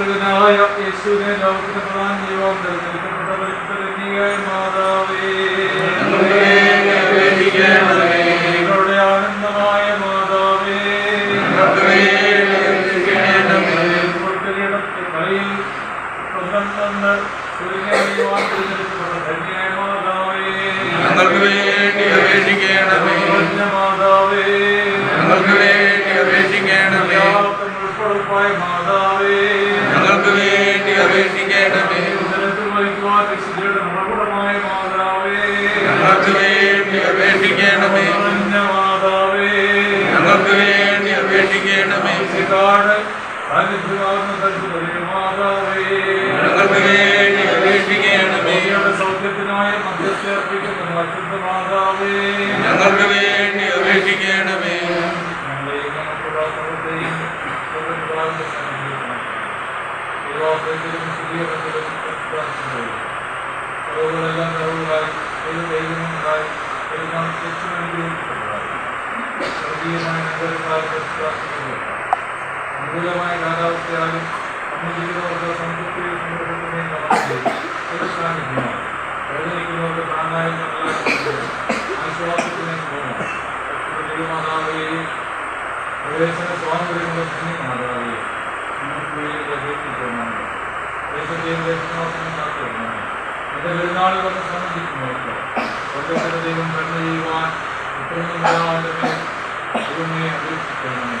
ലോകരക്ഷകനായ യേശുവിനെ ലോകത്തിന് പ്രധാന ജീവം തിരഞ്ഞെടുക്കപ്പെട്ട പരിശുദ്ധ മാതാവേ. ഞങ്ങളുടെ ആനന്ദമായ മാതാവേ. സ്വന്തം തന്ന് സൂര്യനെറിയുവാൻ തിരഞ്ഞെടുക്കപ്പെട്ട ധന്യായ മാതാവേ. ദൈവാഭ്യന്തരം ശുദ്ധീകരണത്തിലും പ്രാർത്ഥിക്കുന്നു. കുറവുകളെല്ലാം കുറവുകളായി ഒരു ദൈവമുണ്ടായി ഒരു നാം തെറ്റുവേണ്ടിയുള്ളതായി സ്വർഗീയമായ നഗരക്കാർക്ക് പ്രാർത്ഥിക്കുന്നു അനുകൂലമായ കാലാവസ്ഥയാലും നമ്മുടെ ജീവിതവർക്ക് സംതൃപ്തിയും നമുക്ക് ഒരു സാന്നിധ്യമാണ് വേദനിക്കുന്നവർക്ക് താങ്ങായി ആശ്വാസത്തിനേയും പോകണം ദൈവമാതാവെയും പ്രവേശന സ്വാതന്ത്ര്യമുള്ള ധന്യമാതാവെ നമുക്ക് വേണ്ടി പ്രചരിപ്പിക്കണം ദേശത്തെയും ദേശനാഥനും കാത്തിരണം എന്റെ പെരുന്നാളിൽ വന്ന് സംബന്ധിക്കുന്നവർക്ക് സ്വർഗത്തിന്റെ ദൈവം കണ്ണു ചെയ്യുവാൻ ഇത്രയും ദൈവമേ അപേക്ഷിക്കണമേ.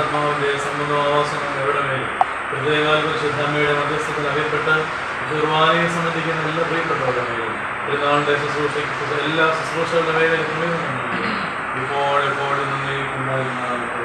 ആശ്വസിപ്പിക്കുന്ന പരിശുദ്ധാത്മാവിന്റെ എവിടമേ ഹൃദയകാല മധ്യസ്ഥത്തിൽ അറിയപ്പെട്ട് ദുർവാനയെ സംബന്ധിക്കുന്ന എല്ലാ പ്രിയപ്പെട്ടവരുടെയും പെരുന്നാളിന്റെ ശുശ്രൂഷയ്ക്ക് എല്ലാ ശുശ്രൂഷകളുടെ മേലും ഇപ്പോഴെപ്പോഴും നന്ദി ഉണ്ടായിരുന്നാലും